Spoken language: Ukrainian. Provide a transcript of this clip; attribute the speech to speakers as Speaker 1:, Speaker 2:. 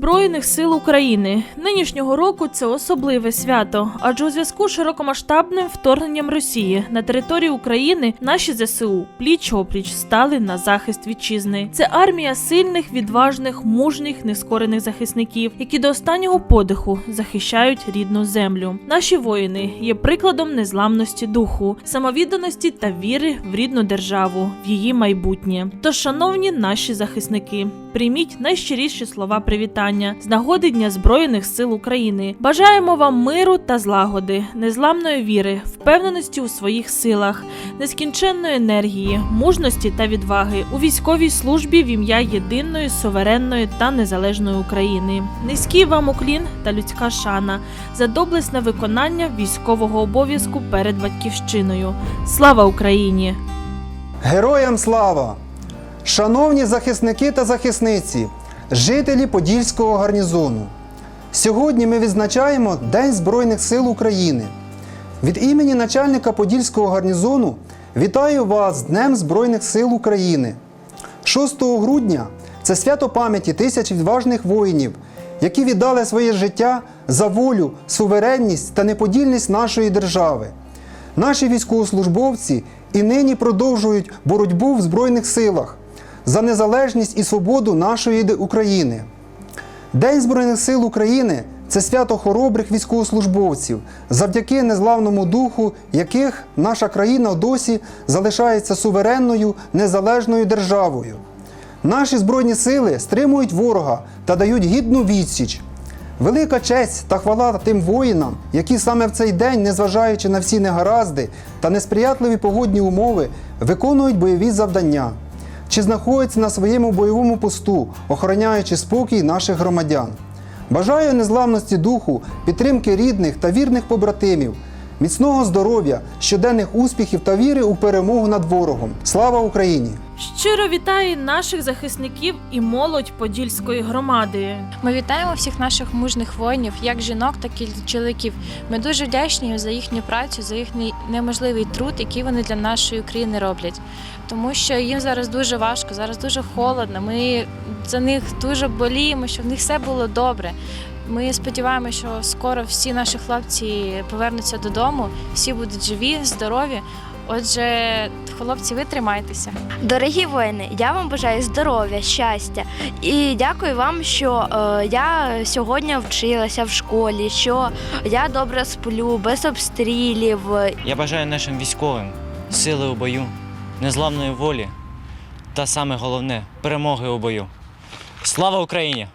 Speaker 1: Збройних сил України нинішнього року це особливе свято, адже у зв'язку з широкомасштабним вторгненням Росії на територію України наші ЗСУ пліч опліч стали на захист вітчизни. Це армія сильних, відважних, мужніх, нескорених захисників, які до останнього подиху захищають рідну землю. Наші воїни є прикладом незламності духу, самовідданості та віри в рідну державу, в її майбутнє. Тож, шановні наші захисники, прийміть найщиріші слова привітання з нагоди Дня Збройних сил України. Бажаємо вам миру та злагоди, незламної віри, впевненості у своїх силах, нескінченної енергії, мужності та відваги у військовій службі в ім'я єдиної, суверенної та незалежної України. Низький вам уклін та людська шана за доблесне виконання військового обов'язку перед батьківщиною. Слава Україні!
Speaker 2: Героям слава! Шановні захисники та захисниці, жителі Подільського гарнізону. Сьогодні ми відзначаємо День Збройних сил України. Від імені начальника Подільського гарнізону вітаю вас з Днем Збройних сил України. 6 грудня це свято пам'яті тисяч відважних воїнів, які віддали своє життя за волю, суверенність та неподільність нашої держави. Наші військовослужбовці і нині продовжують боротьбу в Збройних силах за незалежність і свободу нашої України. День Збройних сил України це свято хоробрих військовослужбовців, завдяки незламному духу яких наша країна досі залишається суверенною незалежною державою. Наші збройні сили стримують ворога та дають гідну відсіч. Велика честь та хвала тим воїнам, які саме в цей день, незважаючи на всі негаразди та несприятливі погодні умови, виконують бойові завдання чи знаходяться на своєму бойовому посту, охороняючи спокій наших громадян. Бажаю незламності духу, підтримки рідних та вірних побратимів, міцного здоров'я, щоденних успіхів та віри у перемогу над ворогом. Слава Україні!
Speaker 1: Щиро вітаю наших захисників і молодь Подільської громади.
Speaker 3: Ми вітаємо всіх наших мужних воїнів, як жінок, так і чоловіків. Ми дуже вдячні за їхню працю, за їхній неможливий труд, який вони для нашої України роблять. Тому що їм зараз дуже важко, зараз дуже холодно. Ми за них дуже боліємо, щоб в них все було добре. Ми сподіваємося, що скоро всі наші хлопці повернуться додому, всі будуть живі, здорові. Отже, хлопці, ви тримайтеся.
Speaker 4: Дорогі воїни, я вам бажаю здоров'я, щастя і дякую вам, що е, я сьогодні вчилася в школі, що я добре сплю, без обстрілів.
Speaker 5: Я бажаю нашим військовим сили у бою, незламної волі та саме головне перемоги у бою. Слава Україні!